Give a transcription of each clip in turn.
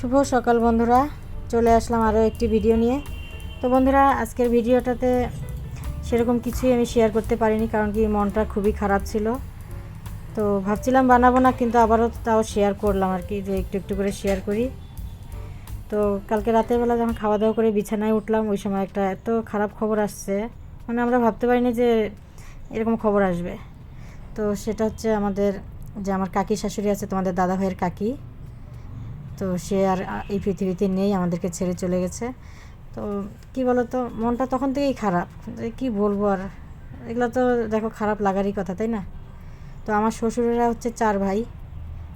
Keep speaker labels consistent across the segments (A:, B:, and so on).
A: শুভ সকাল বন্ধুরা, চলে আসলাম আরও একটি ভিডিও নিয়ে। তো বন্ধুরা, আজকের ভিডিওটাতে সেরকম কিছুই আমি শেয়ার করতে পারিনি কারণ কি মনটা খুবই খারাপ ছিল। তো ভাবছিলাম বানাবো না, কিন্তু আবারও তাও শেয়ার করলাম আর কি, যে একটু একটু করে শেয়ার করি। তো কালকে রাতের বেলা যখন খাওয়া দাওয়া করে বিছানায় উঠলাম, ওই সময় একটা এত খারাপ খবর আসছে। মানে আমরা ভাবতে পারিনি যে এরকম খবর আসবে। তো সেটা হচ্ছে আমাদের, যে আমার কাকি শাশুড়ি আছে, তোমাদের দাদা ভাইয়ের কাকি। তো সে আর এই পৃথিবীতে নেই, আমাদেরকে ছেড়ে চলে গেছে। তো কি তো মনটা তখন থেকেই খারাপ। কি বলব আর, এগুলো তো দেখো খারাপ লাগারই কথা, তাই না? তো আমার শ্বশুরেরা হচ্ছে চার ভাই।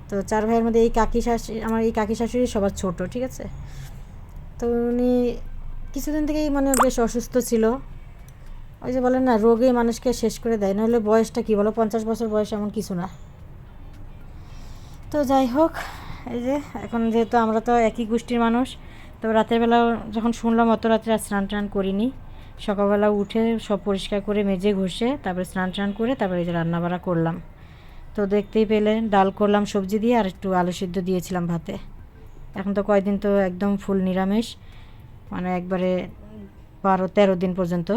A: তো চার ভাইয়ের মধ্যে এই কাকি শাশুড়ি, আমার এই কাকি শাশুড়ি সবার ছোট, ঠিক আছে? তো উনি কিছুদিন থেকেই মানে বেশ অসুস্থ ছিল। ওই যে বলেন না রোগে মানুষকে শেষ করে দেয়, নাহলে বয়সটা কি বলো, পঞ্চাশ বছর বয়স এমন কিছু না। তো যাই হোক এই যে, এখন যেহেতু আমরা তো একই গোষ্ঠীর মানুষ, তো রাতের বেলা যখন শুনলাম, অত রাত্রে আর স্নান টান করিনি। সকালবেলা উঠে সব পরিষ্কার করে মেজে ঘষে, তারপরে স্নান টান করে তারপরে এই যে রান্নাবাড়া করলাম। তো দেখতেই পেলে ডাল করলাম সবজি দিয়ে আর একটু আলু সিদ্ধ দিয়েছিলাম ভাতে। এখন তো কয়দিন তো একদম ফুল নিরামিষ মানে একবারে বারো, তেরো দিন পর্যন্ত।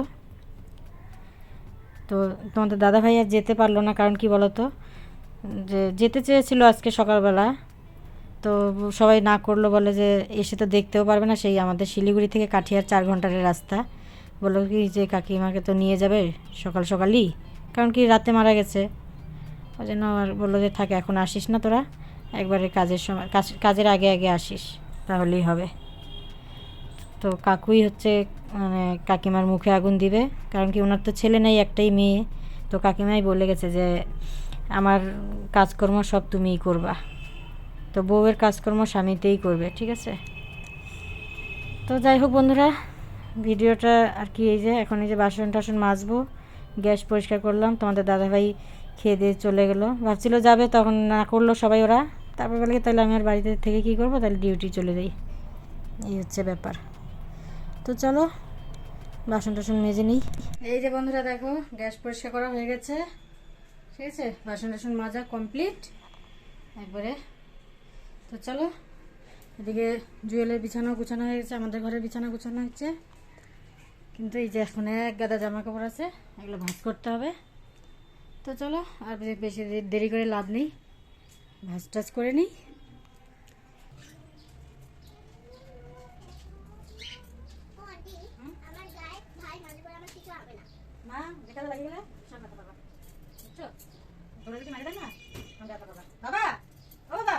A: তো তোমাদের দাদা ভাই আর যেতে পারল না, কারণ কি বলো তো যে যেতে চেয়েছিল আজকে সকালবেলা তো সবাই না করল বলে যে, এসে তো দেখতেও পারবে না, সেই আমাদের শিলিগুড়ি থেকে কাঠিয়ার চার ঘণ্টার রাস্তা। বলল কি যে, কাকিমাকে তো নিয়ে যাবে সকাল সকালই। কারণ কি, রাতে মারা গেছে। ওই জন্য আর বলল যে, থাকে, এখন আসিস না তোরা, একবারে কাজের সময়, কাজ- কাজের আগে আগে আসিস, তাহলেই হবে। তো কাকুই হচ্ছে মানে কাকিমার মুখে আগুন দিবে, কারণ কি, ওনার তো ছেলে নেই, একটাই মেয়ে। তো কাকিমাই বলে গেছে যে, আমার কাজকর্ম সব তুমিই করবা। তো বউয়ের কাজকর্ম স্বামীতেই করবে, ঠিক আছে? তো যাই হোক বন্ধুরা, ভিডিওটা আর কি এই যে, এখন এই যে বাসন টাসন মাজবো, গ্যাস পরিষ্কার করলাম, তোমাদের দাদাভাই খেয়ে দিয়ে চলে গেলো। ভাবছিল যাবে, তখন না করল সবাই ওরা। তারপর বলে তাহলে আমি আর বাড়িতে থেকে কী করব? তাহলে ডিউটি চলে যাই। এই হচ্ছে ব্যাপার। তো চলো, বাসন টাসন মেজে নিই। এই যে বন্ধুরা দেখো, গ্যাস পরিষ্কার করা হয়ে গেছে। ঠিক আছে? বাসন টাসন মাজা কমপ্লিট একবারে তো চলো এদিকে জুয়েলের বিছানা গুছানো হয়ে গেছে আমাদের ঘরের বিছানা গুছানো হচ্ছে। কিন্তু এই যে এখন এক গাদা জামা কাপড় আছে এগুলো ভাঁজ করতে হবে। তো চলো আর বেশি দেরি করে লাভ নেই। ভাঁজ টাজ করে নিই। মা যদি মারি না সামলাতে পারবা বাবা ও বাবা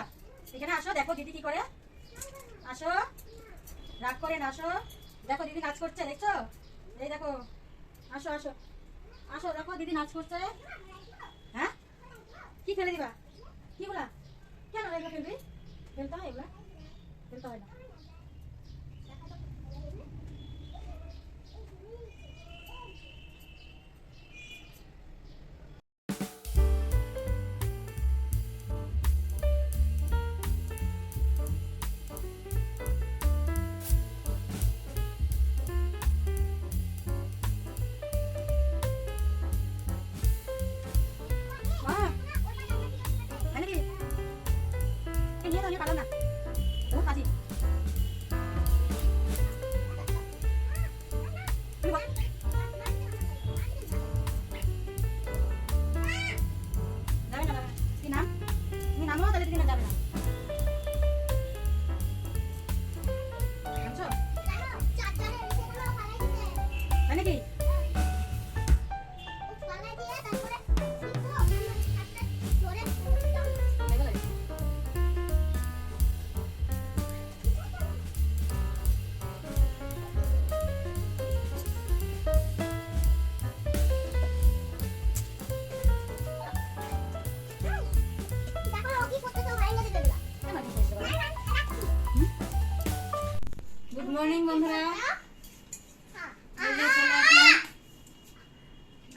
A: এখানে আসো দেখো দিদি কি করে? আসো। রাগ করে না, আসো। দেখো দিদি নাচ করছে, দেখছ? এই দেখো। আসো আসো। আসো, দেখো দিদি নাচ করছে। হ্যাঁ? কি ফেলে দিবা? কি বলা? কেন এগুলো ফেলবি ফেলতে হয় এগুলা? ফেলতে হয় না। গুড মর্নিং বন্ধুরা।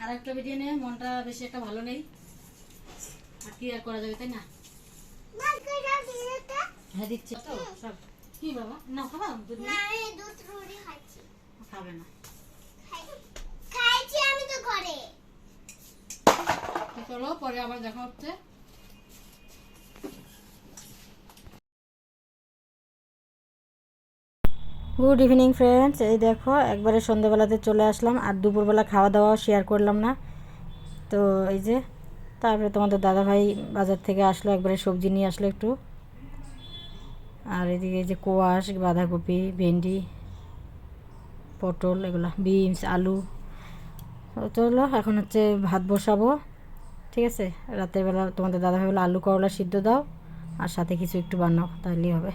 A: আর একটা ভিডিও নিয়ে মনটা বেশি একটা ভালো নেই। আর কি আর করা যাবে তাই না? হ্যাঁ দিচ্ছি। তো সব। কি বাবা? না খাবা দুধ? খাবে না। চলো পরে আবার দেখা হচ্ছে। গুড ইভিনিং ফ্রেন্ডস এই দেখো, একবারে সন্ধ্যেবেলাতে চলে আসলাম আর দুপুরবেলা খাওয়া দাওয়াও শেয়ার করলাম না। তো এই যে, তারপরে তোমাদের দাদাভাই বাজার থেকে আসলো, একবারে সবজি নিয়ে আসলো একটু। আর এদিকে এই যে কোয়াশ, বাঁধাকপি, ভেন্ডি, পটল, এগুলো, বিনস, আলু। চলো, এখন হচ্ছে ভাত বসাবো, ঠিক আছে? রাতের বেলা তোমাদের দাদাভাই বলে আলু করলা সিদ্ধ দাও, আর সাথে কিছু একটু বানাও তাহলেই হবে।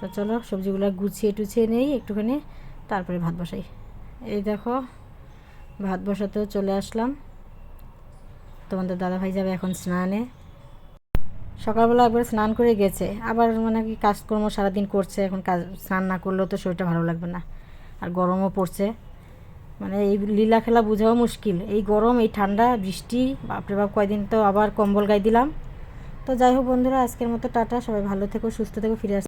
A: তো চলো সবজিগুলো গুছিয়ে টুছিয়ে নেই, একটুখানি তারপরে ভাত বসাই। এই দেখো, ভাত বসাতেও চলে আসলাম। তোমাদের দাদাভাই যাবে এখন স্নানে। সকালবেলা একবার স্নান করে গেছে, আবার মানে কি কাজকর্ম সারাদিন করছে, এখন কাজ, স্নান না করলেও তো শরীরটা ভালো লাগবে না। আর গরমও পড়ছে। মানে এই লীলা খেলা বোঝাও মুশকিল। এই গরম, এই ঠান্ডা, বৃষ্টি, বাপরে বাপ, কয়দিন তো আবার কম্বল গায়ে দিলাম। তো যাই হোক বন্ধুরা, আজকের মতো টাটা। সবাই ভালো থেকো, সুস্থ থেকো, ফিরে আস